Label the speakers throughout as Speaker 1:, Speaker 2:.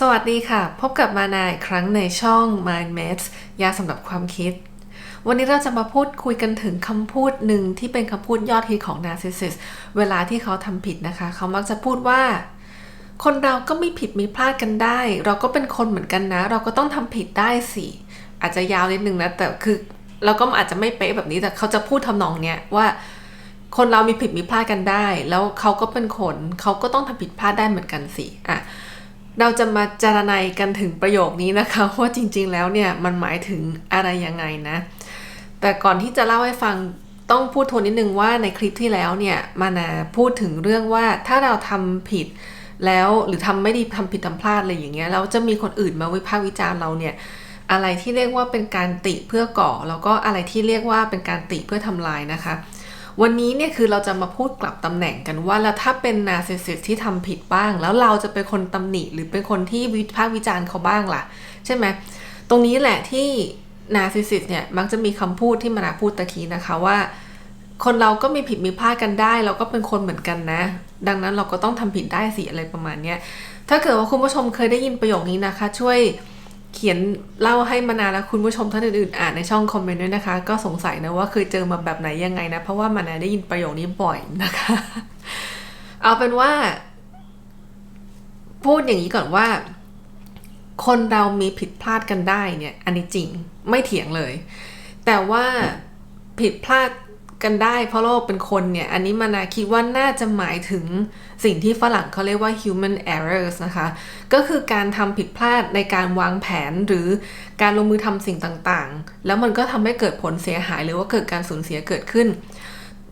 Speaker 1: สวัสดีค่ะ พบกับมานาอีกครั้งในช่อง Mind Maps ยาสำหรับความคิด วันนี้เราจะมาพูดคุยกันถึงคำพูดหนึ่งที่เป็นคำพูดยอดฮิตของ Narcissist เวลาที่เขาทำผิดนะคะ เขามักจะพูดว่า คนเราก็ไม่ผิดมีพลาดกันได้ เราก็เป็นคนเหมือนกันนะ เราก็ต้องทำผิดได้สิ อาจจะยาวนิดนึงนะ แต่คือเราก็อาจจะไม่เป๊ะแบบนี้ แต่เขาจะพูดทำนองเนี้ยว่าคนเรามีผิดมีพลาดกันได้ แล้วเขาก็เป็นคน เขาก็ต้องทำผิดพลาดได้เหมือนกันสิ อะ เราจะมาจารณัยกันถึงประโยคนี้นะคะว่าจริงๆแล้วเนี่ยมันหมายถึงอะไรยังไงนะ แต่ก่อนที่จะเล่าให้ฟังต้องพูดทวนนิดนึงว่าในคลิปที่แล้วเนี่ยมานาพูดถึงเรื่องว่าถ้าเราทำผิดแล้วหรือทำไม่ดีทำผิดทำพลาดอะไรอย่างเงี้ยแล้วจะมีคนอื่นมาวิพากษ์วิจารณ์เราเนี่ยอะไรที่เรียกว่าเป็นการติเพื่อก่อ แล้วก็อะไรที่เรียกว่าเป็นการติเพื่อทำลายนะคะ วันนี้เนี่ยคือเราจะมาพูดกลับตำแหน่งกันว่าแล้วถ้าเป็นนาร์ซิสิสที่ทำผิดบ้าง แล้วเราจะเป็นคนตำหนิหรือเป็นคนที่วิพากษ์วิจารณ์เขาบ้างล่ะ ใช่ไหมตรงนี้แหละที่นาซิสิสเนี่ยมักจะมีคำพูดที่มานาพูดตะกี้นะคะว่าคนเราก็มีผิดมีพลาดกันได้ เราก็เป็นคนเหมือนกันนะ ดังนั้นเราก็ต้องทำผิดได้สิอะไรประมาณเนี้ยถ้าเกิดว่าคุณผู้ชมเคยได้ยินประโยคนี้นะคะ ช่วย เขียนเล่าให้มานาและคุณผู้ชมท่านอื่นๆอ่านในช่องคอมเมนต์ด้วยนะคะ ก็สงสัยนะว่าเคยเจอมาแบบไหนยังไงนะ เพราะว่ามานาได้ยินประโยคนี้บ่อยนะคะ เอาเป็นว่า พูดอย่างนี้ก่อนว่า คนเรามีผิดพลาดกันได้เนี่ย อันนี้จริงไม่เถียงเลย แต่ว่าผิดพลาด กันได้ เพราะเราเป็นคนเนี่ย อันนี้มานาคิดว่าน่าจะหมายถึงสิ่งที่ฝรั่งเขาเรียกว่า human errors นะคะ ก็คือการทำผิดพลาดในการวางแผนหรือการลงมือทำสิ่งต่างๆ แล้วมันก็ทำให้เกิดผลเสียหายหรือว่าเกิดการสูญเสียเกิดขึ้น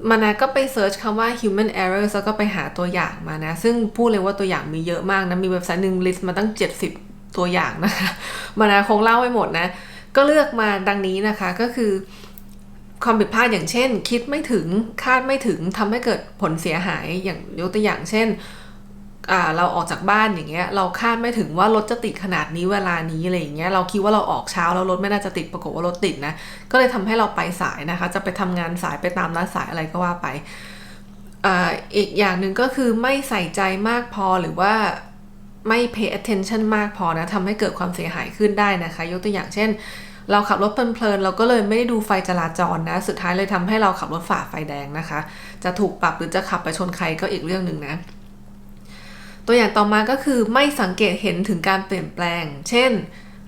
Speaker 1: มานาก็ไปเซิร์ชคำว่า human errors แล้วก็ไปหาตัวอย่างมานะ ซึ่งพูดเลยว่าตัวอย่างมีเยอะมากนะ มีเว็บไซต์หนึ่งลิสต์มาตั้ง 70 ตัวอย่างนะคะ มานาคงเล่าไม่หมดนะ ก็เลือกมาดังนี้นะคะก็คือ ความผิดพลาดอย่างเช่น คิดไม่ถึงคาดไม่ถึงทำให้เกิดผลเสียหายอย่างยกตัวอย่างเช่นเราออกจากบ้านอย่างเงี้ยเราคาดไม่ถึงว่ารถจะติดขนาดนี้เวลานี้อะไรอย่างเงี้ยเราคิดว่าเราออกเช้าแล้วรถไม่น่าจะติดปรากฏว่ารถติดนะก็เลยทำให้เราไปสายนะคะ จะไปทำงานสายไปตามนัดสายอะไรก็ว่าไปอีกอย่างหนึ่งก็คือไม่ใส่ใจมากพอหรือว่าไม่ pay attention มากพอนะทำให้เกิดความเสียหายขึ้นได้นะคะ ยกตัวอย่างเช่น เราขับรถเพลินๆเราก็เลยไม่ได้ดูไฟจราจรนะ สุดท้ายเลยทำให้เราขับรถฝ่าไฟแดงนะคะ จะถูกปรับหรือจะขับไปชนใครก็อีกเรื่องหนึ่งนะตัวอย่างต่อมาก็คือไม่สังเกตเห็นถึงการเปลี่ยนแปลง เช่น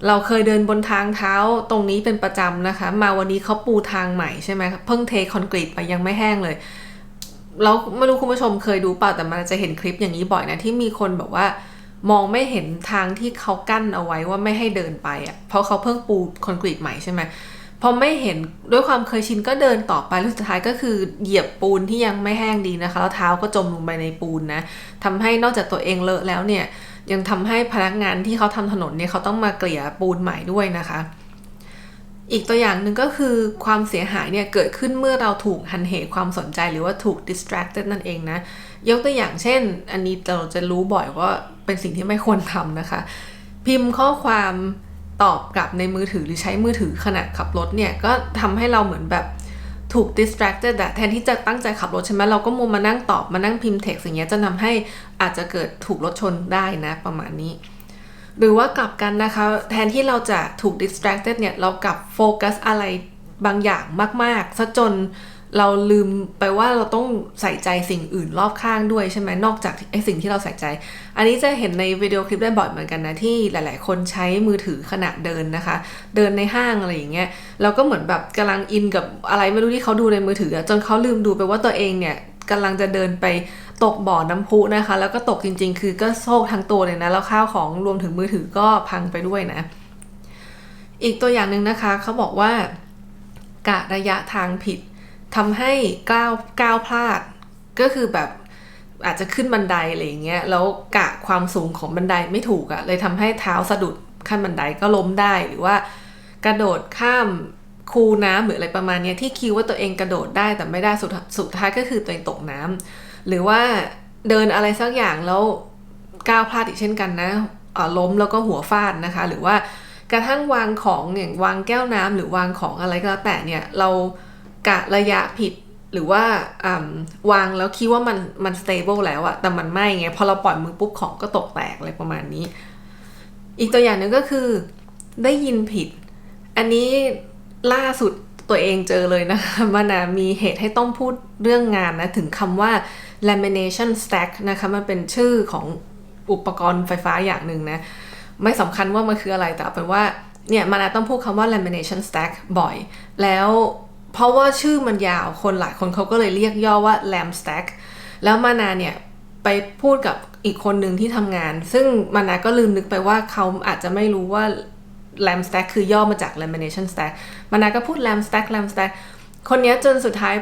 Speaker 1: เราเคยเดินบนทางเท้าตรงนี้เป็นประจำนะคะ มาวันนี้เขาปูทางใหม่ใช่ไหมเพิ่งเทคอนกรีตไปยังไม่แห้งเลยแล้วไม่รู้คุณผู้ชมเคยดูเปล่าแต่มันจะเห็นคลิปอย่างนี้บ่อยนะที่มีคนแบบว่า มองไม่เห็นทางที่เขากั้นเอาไว้ว่าไม่ให้เดินไปอะ่ะเพราะเขาเพิ่งปูคอนกรีตใหม่ใช่ไหมพอไม่เห็นด้วยความเคยชินก็เดินต่อไปแล้วสุดท้ายก็คือเหยียบปูนที่ยังไม่แห้งดีนะคะ แล้วเท้าก็จมลงไปในปูนนะทำให้นอกจากตัวเองเลอะแล้วเนี่ย ยังทำให้พนักงานที่เขาทำถนนเนี่ยเขาต้องมาเกลี่ยปูนใหม่ด้วยนะคะ อีกตัวอย่างหนึ่งก็คือความเสียหายเนี่ยเกิดขึ้นเมื่อเราถูกหันเหความสนใจหรือว่าถูก distracted นั่นเองนะ ยกตัวอย่างเช่น อันนี้เราจะรู้บ่อยว่าเป็นสิ่งที่ไม่ควรทำนะคะ พิมพ์ข้อความตอบกลับในมือถือหรือใช้มือถือขณะขับรถเนี่ย ก็ทำให้เราเหมือนแบบถูก distracted แทนที่จะตั้งใจขับรถใช่ไหมเราก็มัวมานั่งตอบมานั่งพิมพ์ text อย่างเงี้ยจะทำให้อาจจะเกิดถูกรถชนได้นะประมาณนี้ หรือว่ากลับกันนะคะ แทนที่เราจะถูก distracted เนี่ยเรากลับโฟกัสอะไรบางอย่างมากๆซะจน เราลืมไปว่าเราต้องใส่ใจสิ่งอื่นรอบข้างด้วยใช่ไหมนอกจากไอสิ่งที่เราใส่ใจ อันนี้จะเห็นในวิดีโอคลิปได้บ่อยเหมือนกันนะที่หลาย ๆ คนใช้มือถือขณะเดินนะคะ เดินในห้างอะไรอย่างเงี้ยเราก็เหมือนแบบกำลังอินกับอะไรไม่รู้ที่เขาดูในมือถือ จนเขาลืมดูไปว่าตัวเองเนี่ยกำลังจะเดินไปตกบ่อน้ำพุนะคะ แล้วก็ตกจริง ๆ คือก็โซกทั้งตัวเลยนะแล้วข้าวของรวมถึงมือถือก็พังไปด้วยนะ อีกตัวอย่างหนึ่งนะคะเขาบอกว่ากะระยะทางผิด ทำให้ก้าวก้าวพลาด ก็คือแบบอาจจะขึ้นบันไดอะไรอย่างเงี้ยแล้วกะความสูงของบันไดไม่ถูกอะเลยทำให้เท้าสะดุดขั้นบันไดก็ล้มได้หรือว่า กระโดดข้ามคูน้ำหรืออะไรประมาณนี้ที่คิดว่าตัวเองกระโดดได้แต่ไม่ได้สุดสุดท้ายก็คือตัวเองตกน้ำหรือว่าเดินอะไรสักอย่างแล้วก้าวพลาดอีกเช่นกันนะล้มแล้วก็หัวฟาดนะคะ หรือว่ากระทั่งวางของเนี่ยวางแก้วน้ำหรือวางของอะไรก็แล้วแต่เนี่ยเรา กะระยะผิดหรือว่าวางแล้วคิดว่ามันมัน stable แล้วอะแต่มันไม่ไงพอเราปล่อยมือปุ๊บของก็ตกแตกอะไรประมาณนี้ อีกตัวอย่างหนึ่งก็คือได้ยินผิด อันนี้ล่าสุดตัวเองเจอเลยนะคะมันะมีเหตุให้ต้องพูดเรื่องงานนะ ถึงคำว่า lamination stack นะคะ มันเป็นชื่อของอุปกรณ์ไฟฟ้าอย่างหนึ่งนะ ไม่สำคัญว่ามันคืออะไรแต่เป็นว่าเนี่ยมันนะต้องพูดคำว่า lamination stack บ่อย แล้ว เพราะว่าชื่อมันยาวคนหลายคนเขาก็เลยเรียกย่อว่า lamb stack แล้วมานาเนี่ยไปพูดกับอีกคนหนึ่งที่ทำงาน ซึ่งมานาก็ลืมนึกไปว่าเขาอาจจะไม่รู้ว่า lamb stack คือย่อมาจาก lamination stack มานาก็พูด lamb stack lamb stack คนนี้จนสุดท้าย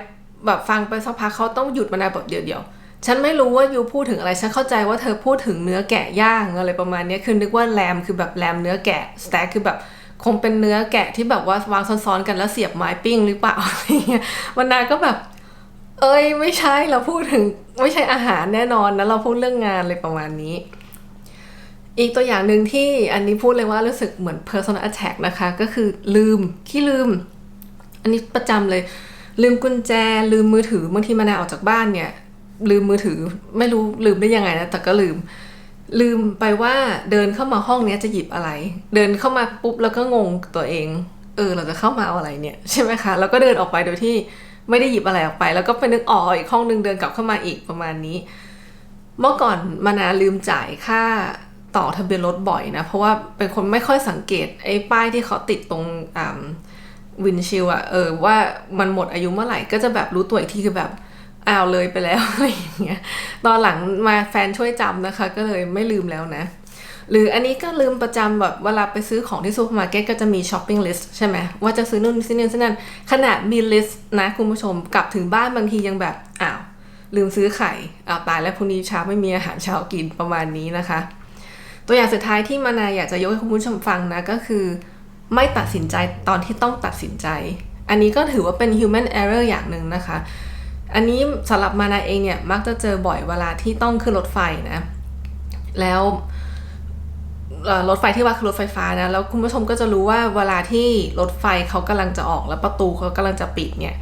Speaker 1: แบบฟังไปสักพักเขาต้องหยุดมานาแบอกเดียวเดียวฉันไม่รู้ว่ายูพูดถึงอะไร ฉันเข้าใจว่าเธอพูดถึงเนื้อแกะย่างอะไรประมาณนี้คือนึกว่าแลมคือแบบแลมเนื้อแกะ stack คือแบบ คงเป็นเนื้อแกะที่แบบว่าวางซ้อนๆกันแล้วเสียบไม้ปิ้งหรือเปล่าอะไรเงี้ยมานาก็แบบ เอ้ยไม่ใช่เราพูดถึงไม่ใช่อาหารแน่นอนนะเราพูดเรื่องงานเลยประมาณนี้ อีกตัวอย่างหนึ่งที่อันนี้พูดเลยว่ารู้สึกเหมือน personal attack นะคะ ก็คือลืมขี้ลืม อันนี้ประจำเลย ลืมกุญแจ ลืมมือถือบางทีมานาออกจากบ้านเนี่ย ลืมมือถือไม่รู้ลืมได้ยังไงนะแต่ก็ลืม ลืมไปว่าเดินเข้ามาห้องเนี้ยจะหยิบอะไร เดินเข้ามาปุ๊บแล้วก็งงตัวเอง เออ เราจะเข้ามาเอาอะไรเนี่ยใช่ไหมคะ แล้วก็เดินออกไปโดยที่ไม่ได้หยิบอะไรออกไป แล้วก็ไปนึกอ๋ออีกห้องนึงเดินกลับเข้ามาอีกประมาณนี้ เมื่อก่อนมานาลืมจ่ายค่าต่อทะเบียนรถบ่อยนะ เพราะว่าเป็นคนไม่ค่อยสังเกตไอ้ป้ายที่เขาติดตรงอ่าวินชิลอะเออว่ามันหมดอายุเมื่อไหร่ก็จะแบบรู้ตัวอีกทีคือแบบ อ้าวเลยไปแล้วอะไรอย่างเงี้ยตอนหลังมาแฟนช่วยจำนะคะ ก็เลยไม่ลืมแล้วนะ หรืออันนี้ก็ลืมประจำแบบเวลาไปซื้อของที่ซูเปอร์มาร์เก็ตก็จะมีช้อปปิ้งลิสต์ใช่ไหมว่าจะซื้อนู่นซื้อนี่ซื้อนั่นขนาดมีลิสต์นะคุณผู้ชมกลับถึงบ้านบางทียังแบบอ้าวลืมซื้อไข่อ้าวตายแล้วพรุ่งนี้เช้าไม่มีอาหารเช้ากินประมาณนี้นะคะ ตัวอย่างสุดท้ายที่มานาอยากจะยกให้คุณผู้ชมฟังนะก็คือ ไม่ตัดสินใจตอนที่ต้องตัดสินใจ อันนี้ก็ถือว่าเป็น human error อย่างหนึ่งนะคะ อันนี้สำหรับมานาเองเนี่ยมักจะเจอบ่อยเวลาที่ต้องขึ้นรถไฟนะ แล้วรถไฟที่ว่าคือรถไฟฟ้านะ แล้วคุณผู้ชมก็จะรู้ว่าเวลาที่รถไฟเขากำลังจะออกแล้วประตูเขากำลังจะปิดเนี่ย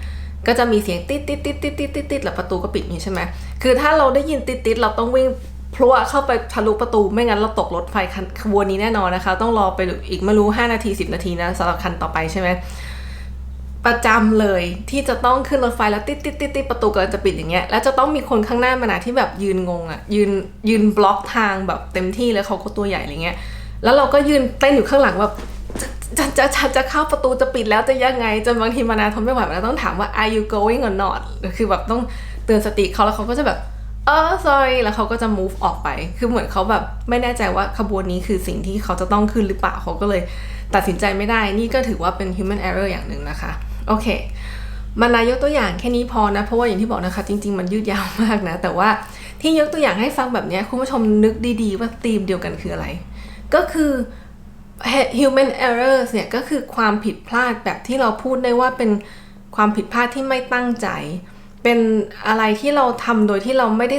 Speaker 1: ก็จะมีเสียงติดติดติดติดติดติดติดแล้วประตูก็ปิดนี่ใช่ไหมคือถ้าเราได้ยินติดติดเราต้องวิ่งพลัวเข้าไปทะลุประตูไม่งั้นเราตกรถไฟขบวนนี้แน่นอนนะคะ ต้องรอไปอีกไม่รู้ 5 นาที 10 นาทีนะสำหรับคันต่อไปใช่ไหม ประจำเลยที่จะต้องขึ้นรถไฟแล้วติดติดติดติดประตูกำลังจะปิดอย่างเงี้ยแล้วจะต้องมีคนข้างหน้ามานะที่แบบยืนงงอะ่ะยืนยืนบล็อกทางแบบเต็มที่แล้วเขาก็ตัวใหญ่อะไรเงี้ยแล้วเราก็ยืนเต้นอยู่ข้างหลังแบบจะจะจะจะเข้าประตูจะปิดแล้วจะยังไงจนบางทีมานาทนไม่ไหวแล้วต้องถามว่า are you going or not คือแบบต้องเตือนสติเขาแล้วเขาก็จะแบบเออ sorry แล้วเขาก็จะ move ออกไป คือเหมือนเขาแบบไม่แน่ใจว่าขบวนนี้คือสิ่งที่เขาจะต้องขึ้นหรือเปล่าเขาก็เลยตัดสินใจไม่ได้ นี่ก็ถือว่าเป็น human error อย่างหนึ่งนะคะ โอเค มานายกตัวอย่างแค่นี้พอนะ เพราะว่าอย่างที่บอกนะคะ จริง ๆ มันยืดยาวมากนะ แต่ว่าที่ยกตัวอย่างให้ฟังแบบนี้คุณผู้ชมนึกดีๆ ว่าธีมเดียวกันคืออะไร ก็คือ human errors เนี่ยก็คือความผิดพลาดแบบที่เราพูดได้ว่าเป็นความผิดพลาดที่ไม่ตั้งใจ เป็นอะไรที่เราทำโดยที่เราไม่ได้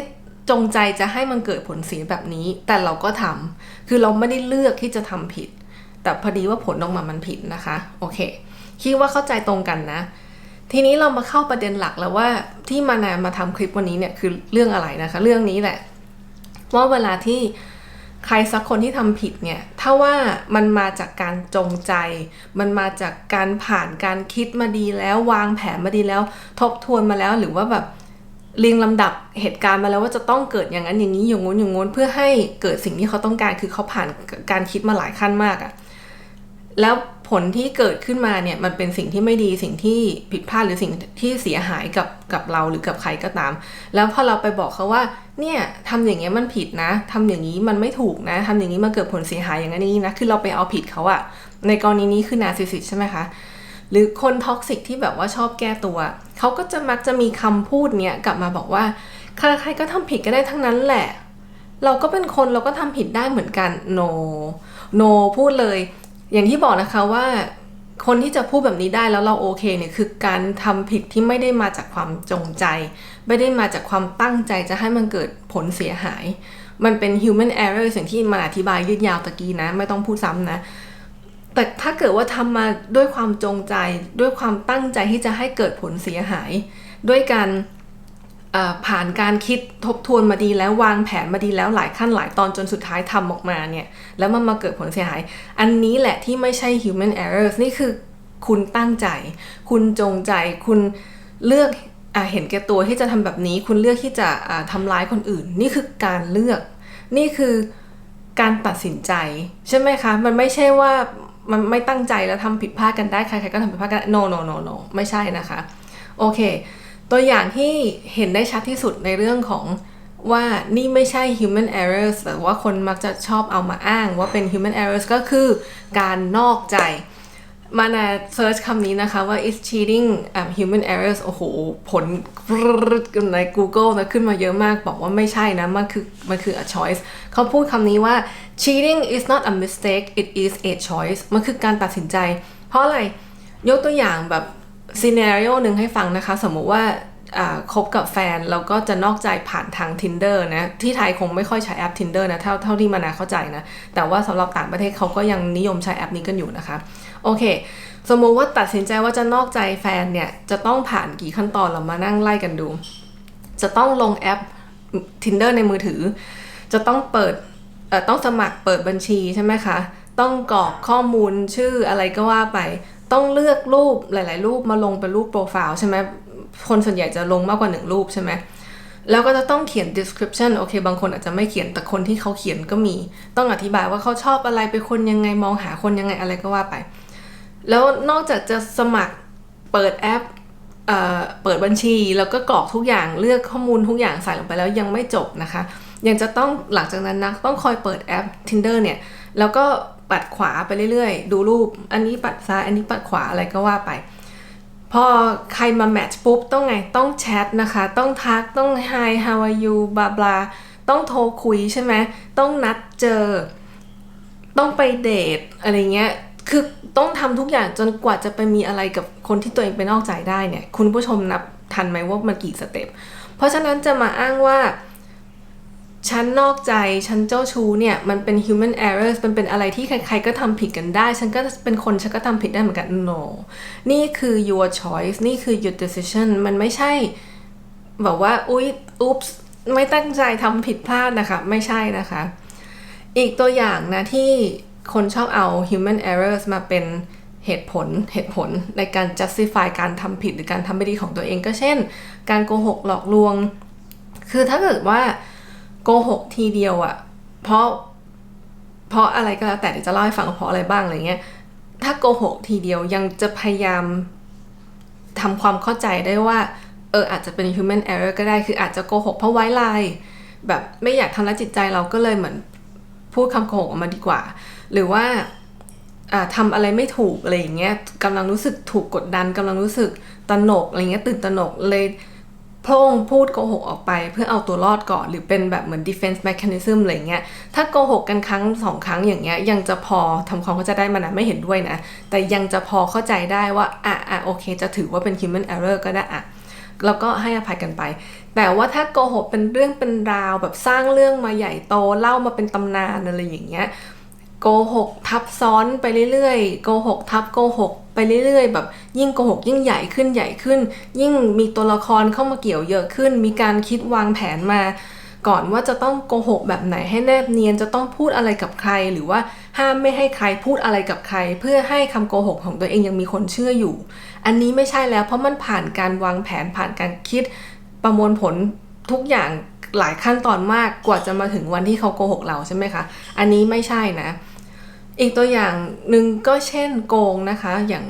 Speaker 1: จงใจจะให้มันเกิดผลเสียแบบนี้ แต่เราก็ทำคือเราไม่ได้เลือกที่จะทำผิด แต่พอดีว่าผลออกมามันผิดนะคะ โอเค คิดว่าเข้าใจตรงกันนะ ทีนี้เรามาเข้าประเด็นหลักแล้วว่าที่มานามาทำคลิปวันนี้เนี่ยคือเรื่องอะไรนะคะ เรื่องนี้แหละ ว่าเวลาที่ใครสักคนที่ทำผิดเนี่ย ถ้าว่ามันมาจากการจงใจ มันมาจากการผ่านการคิดมาดีแล้ววางแผนมาดีแล้ว ทบทวนมาแล้วหรือว่าแบบเรียงลำดับเหตุการณ์มาแล้วว่าจะต้องเกิดอย่างนั้นอย่างนี้อย่างงู้นอย่างงู้นเพื่อให้เกิดสิ่งที่เขาต้องการคือเขาผ่านการคิดมาหลายขั้นมากอะแล้ว ผลที่เกิดขึ้นมาเนี่ยมันเป็นสิ่งที่ไม่ดีสิ่งที่ผิดพลาดหรือสิ่งที่เสียหายกับกับเราหรือกับใครก็ตาม แล้วพอเราไปบอกเขาว่าเนี่ยทำอย่างเงี้ยมันผิดนะทำอย่างนี้มันไม่ถูกนะทำอย่างนี้มันเกิดผลเสียหายอย่างนี้นะคือเราไปเอาผิดเขาอะในกรณีนี้คือนาซิสิสใช่ไหมคะหรือคนท็อกซิกที่แบบว่าชอบแก้ตัว เขาก็จะมักจะมีคำพูดเนี้ยกลับมาบอกว่าใครๆก็ทำผิดก็ได้ทั้งนั้นแหละ เราก็เป็นคนเราก็ทำผิดได้เหมือนกัน no no พูดเลย อย่างที่บอกนะคะว่าคนที่จะพูดแบบนี้ได้แล้วเราโอเคเนี่ยคือการทำผิดที่ไม่ได้มาจากความจงใจ ไม่ได้มาจากความตั้งใจจะให้มันเกิดผลเสียหาย มันเป็น human error สิ่งที่มาอธิบายยืดยาวตะกี้นะ ไม่ต้องพูดซ้ำนะ แต่ถ้าเกิดว่าทำมาด้วยความจงใจ ด้วยความตั้งใจที่จะให้เกิดผลเสียหาย ด้วยการ ผ่านการคิดทบทวนมาดีแล้ววางแผนมาดีแล้วหลายขั้นหลายตอนจนสุดท้ายทำออกมาเนี่ย แล้วมันมาเกิดผลเสียหาย อันนี้แหละที่ไม่ใช่ human errors นี่คือคุณตั้งใจ คุณจงใจ คุณเลือกอเห็นแก่ตัวที่จะทำแบบนี้ คุณเลือกที่จะอ่าทำร้ายคนอื่น นี่คือการเลือก นี่คือการตัดสินใจ ใช่ไหมคะ มันไม่ใช่ว่ามันไม่ตั้งใจแล้วทำผิดพลาดกันได้ใครๆก็ทำผิดพลาดกัน no no no no ไม่ใช่นะคะ โอเค ตัวอย่างที่เห็นได้ชัดที่สุดในเรื่องของว่านี่ไม่ใช่ human errors แต่ว่าคนมักจะชอบเอามาอ้างว่าเป็น human errors ก็คือการนอกใจ มานาเซิร์ชคำนี้นะคะว่า is cheating um, human errors โอ้โห ผลใน Google นะขึ้นมาเยอะมากบอกว่าไม่ใช่นะ มันคือมันคือ a choice เขาพูดคำนี้ว่า cheating is not a mistake it is a choice มันคือการตัดสินใจ เพราะอะไร ยกตัวอย่างแบบ scenario หนึ่งให้ฟังนะคะ สมมุติว่าคบกับแฟนแล้วก็จะนอกใจผ่านทาง Tinder นะ ที่ไทยคงไม่ค่อยใช้แอป Tinder นะ เท่าเท่าที่มานาเข้าใจนะ แต่ว่าสำหรับต่างประเทศเขาก็ยังนิยมใช้แอปนี้กันอยู่นะคะ โอเค สมมุติว่าตัดสินใจว่าจะนอกใจแฟนเนี่ย จะต้องผ่านกี่ขั้นตอนเรามานั่งไล่กันดู จะต้องลงแอป Tinder ในมือถือ จะต้องเปิดต้องสมัครเปิดบัญชีใช่ไหมคะ ต้องกรอกข้อมูลชื่ออะไรก็ว่าไป ต้องเลือกรูปหลาย ๆ รูปมาลงเป็นรูปโปรไฟล์ใช่ไหมคนส่วนใหญ่จะลงมากกว่าหนึ่งรูปใช่ไหมแล้วก็จะต้องเขียน description โอเค บางคนอาจจะไม่เขียนแต่คนที่เขาเขียนก็มี ต้องอธิบายว่าเขาชอบอะไรเป็นคนยังไงมองหาคนยังไงอะไรก็ว่าไป แล้วนอกจากจะสมัครเปิดแอปเอ่อเปิดบัญชี แล้วก็กรอกทุกอย่างเลือกข้อมูลทุกอย่างใส่ลงไปแล้วยังไม่จบนะคะ ยังจะต้องหลังจากนั้นนะต้องคอยเปิดแอป Tinder เนี่ยแล้วก็ ปัดขวาไปเรื่อยๆ ดูรูป อันนี้ปัดซ้าย อันนี้ปัดขวาอะไรก็ว่าไป พอใครมาแมทช์ปุ๊บต้องไง ต้องแชทนะคะ ต้องทัก ต้อง hi how are you บลาบลา ต้องโทรคุยใช่ไหม ต้องนัดเจอ ต้องไปเดทอะไรเงี้ย คือต้องทำทุกอย่างจนกว่าจะไปมีอะไรกับคนที่ตัวเองไปนอกใจได้เนี่ย คุณผู้ชมนับทันไหมว่ามันกี่สเต็ป เพราะฉะนั้นจะมาอ้างว่า ฉันนอกใจ ฉันเจ้าชู้เนี่ย มันเป็น human errors มันเป็นอะไรที่ใครๆ ก็ทำผิดกันได้ ฉันก็เป็นคน ฉันก็ทำผิดได้เหมือนกัน no นี่คือ your choice นี่คือ your decision มันไม่ใช่แบบว่า อุ๊ย อุ๊ปส์ไม่ตั้งใจทำผิดพลาดนะคะ ไม่ใช่นะคะ อีกตัวอย่างนะที่คนชอบเอา human errors มาเป็นเหตุผลเหตุผลในการ justify การทำผิดหรือการทำไม่ดีของตัวเองก็เช่น การโกหกหลอกลวง คือถ้าเกิดว่า โกหกทีเดียวอะเพราะเพราะอะไรก็แล้วแต่เดี๋ยวจะเล่าให้ฟังเพราะอะไรบ้างอะไรเงี้ยถ้าโกหกทีเดียวยังจะพยายามทำความเข้าใจได้ว่าเอออาจจะเป็น human error ก็ได้คืออาจจะโกหกเพราะไว้ลายแบบไม่อยากทำร้ายจิตใจเราก็เลยเหมือนพูดคำโกหกออกมาดีกว่า หรือว่าทำอะไรไม่ถูกอะไรอย่างเงี้ยกำลังรู้สึกถูกกดดันกำลังรู้สึกตระหนกอะไรเงี้ยตื่นตระหนกเลย พร่งพูดโกหกออกไปเพื่อเอาตัวรอดก่อนหรือเป็นแบบเหมือน defense mechanism อะไรเงี้ย ถ้าโกหกกันครั้งสองครั้งอย่างเงี้ยยังจะพอทำความเข้าใจได้มันนะไม่เห็นด้วยนะ แต่ยังจะพอเข้าใจได้ว่า อะอะโอเค จะถือว่าเป็น human error ก็ได้อะแล้วก็ให้อภัยกันไป แต่ว่าถ้าโกหกเป็นเรื่องเป็นราวแบบสร้างเรื่องมาใหญ่โตเล่ามาเป็นตำนานอะไรอย่างเงี้ย โกหกทับซ้อนไปเรื่อยๆ โกหกทับโกหกไปเรื่อยๆ แบบยิ่งโกหกยิ่งใหญ่ขึ้นใหญ่ขึ้น ยิ่งมีตัวละครเข้ามาเกี่ยวเยอะขึ้น มีการคิดวางแผนมา ก่อนว่าจะต้องโกหกแบบไหนให้แนบเนียนจะต้องพูดอะไรกับใคร หรือว่าห้ามไม่ให้ใครพูดอะไรกับใคร เพื่อให้คำโกหกของตัวเองยังมีคนเชื่ออยู่ อันนี้ไม่ใช่แล้วเพราะมันผ่านการวางแผนผ่านการคิดประมวลผลทุกอย่างหลายขั้นตอนมากกว่าจะมาถึงวันที่เขาโกหกเราใช่ไหมคะ อันนี้ไม่ใช่นะ อีกตัวอย่างหนึ่งก็เช่นโกงนะคะ อย่าง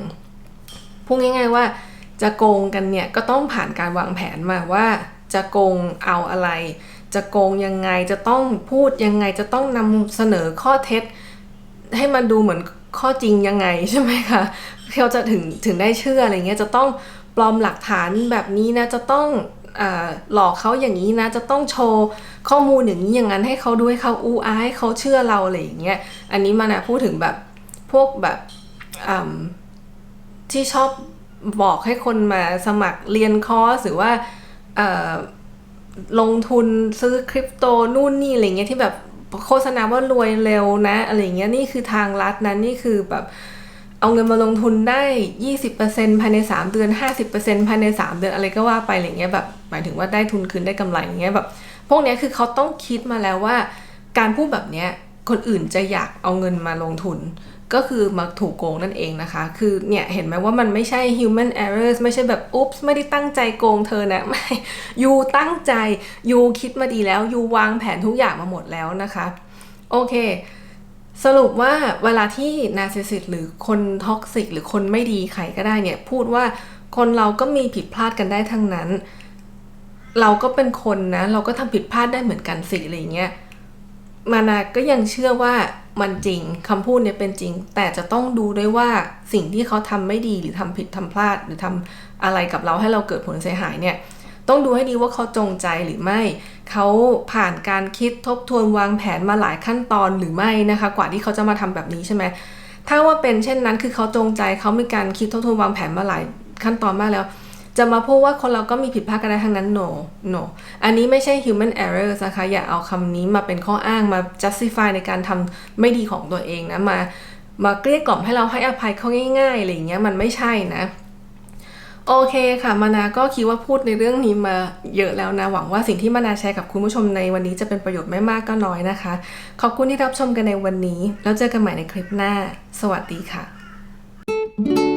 Speaker 1: พูดง่าย ๆว่าจะโกงกันเนี่ยก็ต้องผ่านการวางแผนมาว่าจะโกงเอาอะไร จะโกงยังไงจะต้องพูดยังไงจะต้องนำเสนอข้อเท็จ ให้มันดูเหมือนข้อจริงยังไงใช่ไหมคะเขาจะถึงถึงได้เชื่ออะไรเงี้ยจะต้องปลอมหลักฐานแบบนี้นะจะต้อง หลอกเขาอย่างนี้นะ จะต้องโชว์ข้อมูลอย่างนี้อย่างนั้นให้เขาดูให้เขาอู้อาให้เขาเชื่อเราอะไรอย่างเงี้ยอันนี้มานะพูดถึงแบบพวกแบบที่ชอบบอกให้คนมาสมัครเรียนคอร์สหรือว่าลงทุนซื้อคริปโตนู่นนี่อะไรเงี้ยที่แบบโฆษณาว่ารวยเร็วนะอะไรเงี้ยนี่คือทางลัดนะนี่คือแบบ เอาเงินมาลงทุนได้ 20%ภายใน 3 เดือน 50%ภายใน 3 เดือนอะไรก็ว่าไปอะไรเงี้ยแบบหมายถึงว่าได้ทุนคืนได้กำไรอย่างเงี้ยแบบพวกเนี้ยคือเขาต้องคิดมาแล้วว่า การพูดแบบเนี้ยคนอื่นจะอยากเอาเงินมาลงทุน ก็คือมาถูกโกงนั่นเองนะคะ คือเนี่ยเห็นไหมว่ามันไม่ใช่ human errors ไม่ใช่แบบอุ๊บไม่ได้ตั้งใจโกงเธอนะไม่ยูตั้งใจยูคิดมาดีแล้วยูวางแผนทุกอย่างมาหมดแล้วนะคะ โอเค สรุปว่าเวลาที่นาซิสซิสหรือคนท็อกซิกหรือคนไม่ดีใครก็ได้เนี่ย พูดว่าคนเราก็มีผิดพลาดกันได้ทั้งนั้น เราก็เป็นคนนะ เราก็ทำผิดพลาดได้เหมือนกันสิอะไรเงี้ยมานาก็ยังเชื่อว่ามันจริงคำพูดเนี่ยเป็นจริง แต่จะต้องดูด้วยว่าสิ่งที่เขาทำไม่ดีหรือทำผิดทำพลาด หรือทำอะไรกับเราให้เราเกิดผลเสียหายเนี่ย ต้องดูให้ดีว่าเขาจงใจหรือไม่ เขาผ่านการคิดทบทวนวางแผนมาหลายขั้นตอนหรือไม่นะคะ กว่าที่เขาจะมาทำแบบนี้ใช่ไหมถ้าว่าเป็นเช่นนั้นคือเขาจงใจเขามีการคิดทบทวนวางแผนมาหลายขั้นตอนมากแล้ว จะมาพูดว่าคนเราก็มีผิดพลาดกันได้ทั้งนั้น no no อันนี้ไม่ใช่ human error นะคะ อย่าเอาคำนี้มาเป็นข้ออ้างมา justify ในการทำไม่ดีของตัวเองนะ มามาเกลี้ยกล่อมให้เราให้อภัยเขาง่ายๆอะไรอย่างเงี้ยมันไม่ใช่นะ โอเคค่ะมานาก็คิดว่าพูดในเรื่องนี้มาเยอะแล้วนะ หวังว่าสิ่งที่มานาแชร์กับคุณผู้ชมในวันนี้จะเป็นประโยชน์ไม่มากก็น้อยนะคะ ขอบคุณที่รับชมกันในวันนี้ แล้วเจอกันใหม่ในคลิปหน้า สวัสดีค่ะ